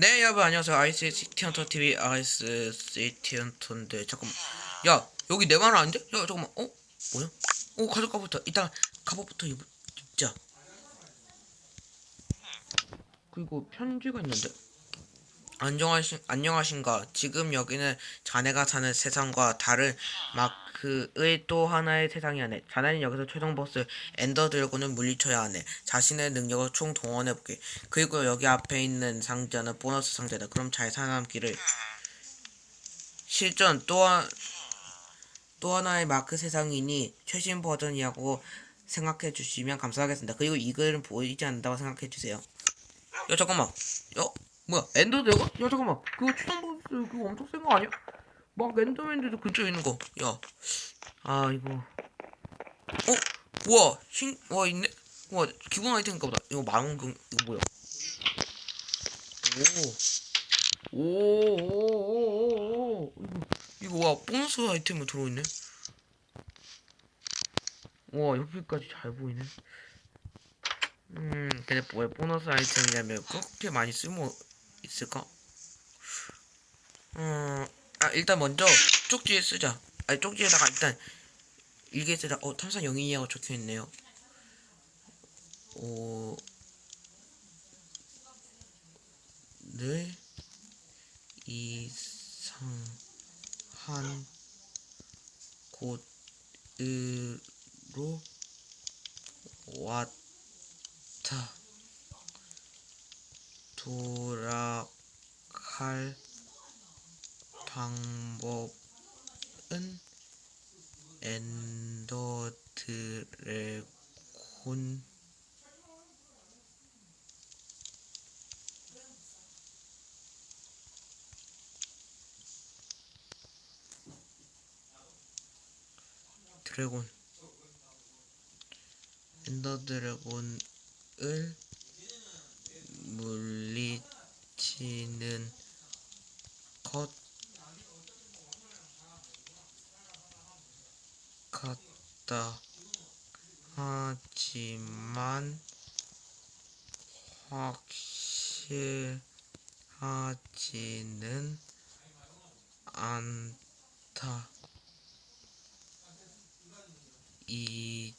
네 여러분 안녕하세요 아이스 시티헌터 TV 아이스 시티헌터인데 잠깐만 야 여기 내 말 아닌데? 야 잠깐만 어? 뭐야? 어 갑옷부터 이따 갑옷부터 입, 입자 그리고 편지가 있는데 안녕하신, 안녕하신가? 지금 여기는 자네가 사는 세상과 다른 마크의 또 하나의 세상이 하네. 자네는 여기서 최종 보스 엔더 드래곤을 물리쳐야 하네. 자신의 능력을 총 동원해볼게. 그리고 여기 앞에 있는 상자는 보너스 상자다. 그럼 잘 살아남기를. 실전 또, 한- 또 하나의 마크 세상이니 최신 버전이라고 생각해 주시면 감사하겠습니다. 그리고 이 글은 보이지 않는다고 생각해 주세요. 야 잠깐만. 야 뭐야 엔더 드래곤? 야 잠깐만. 그거 보스 그거 엄청 센 거 아니야? 막 엔더맨들도 근처에 있는 거 야 아 이거. 어? 우와 신.. 와 있네? 와 기본 아이템인가 보다. 이거 망원경 이거 뭐야? 오오오오오오. 이거 이거 와 보너스 아이템이 들어있네. 와 여기까지 잘 보이네. 음, 근데 왜 보너스 아이템이냐면 그렇게 많이 쓸모 있을까? 음, 아 일단 먼저 쪽지에 쓰자. 아니 쪽지에다가 일단 일기에 쓰자. 어 탐사 영인이라고 적혀 있네요. 오, 늘 이상한 곳으로 왔. 자, 돌아갈 방법은 엔더 드래곤 드래곤. 엔더 드래곤을 물리치는 것 같다. 하지만 확실하지는 않다. 이제부터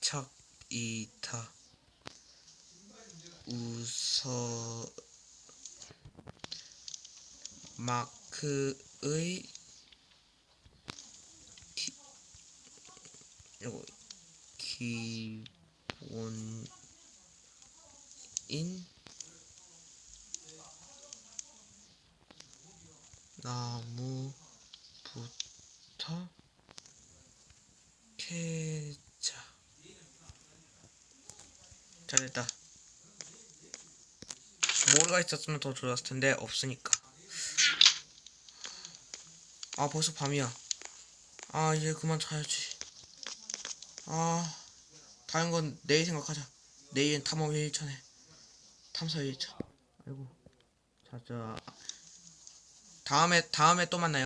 시작이다. 우선 마크의 기, 요거 기본인 나무부터 캐자. 자 됐다. 모르가 있었으면 더 좋았을 텐데 없으니까. 아 벌써 밤이야. 아 이제 그만 자야지. 아 다른 건 내일 생각하자. 내일은 탐험 1차네. 탐사 1차. 아이고 자자. 다음에 다음에 또 만나요.